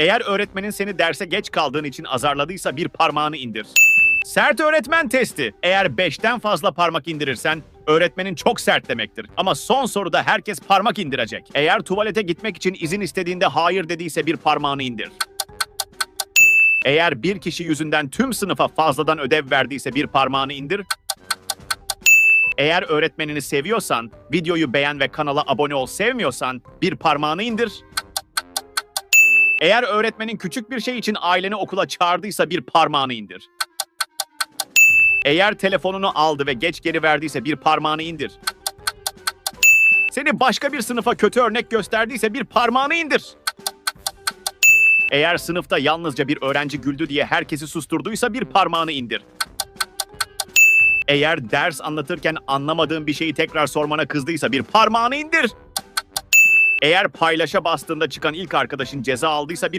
Eğer öğretmenin seni derse geç kaldığın için azarladıysa bir parmağını indir. Sert öğretmen testi. Eğer 5'ten fazla parmak indirirsen öğretmenin çok sert demektir. Ama son soruda herkes parmak indirecek. Eğer tuvalete gitmek için izin istediğinde hayır dediyse bir parmağını indir. Eğer bir kişi yüzünden tüm sınıfa fazladan ödev verdiyse bir parmağını indir. Eğer öğretmenini seviyorsan, videoyu beğen ve kanala abone ol. Sevmiyorsan bir parmağını indir. Eğer öğretmenin küçük bir şey için aileni okula çağırdıysa bir parmağını indir. Eğer telefonunu aldı ve geç geri verdiyse bir parmağını indir. Seni başka bir sınıfa kötü örnek gösterdiyse bir parmağını indir. Eğer sınıfta yalnızca bir öğrenci güldü diye herkesi susturduysa bir parmağını indir. Eğer ders anlatırken anlamadığın bir şeyi tekrar sormana kızdıysa bir parmağını indir. Eğer paylaşa bastığında çıkan ilk arkadaşın ceza aldıysa bir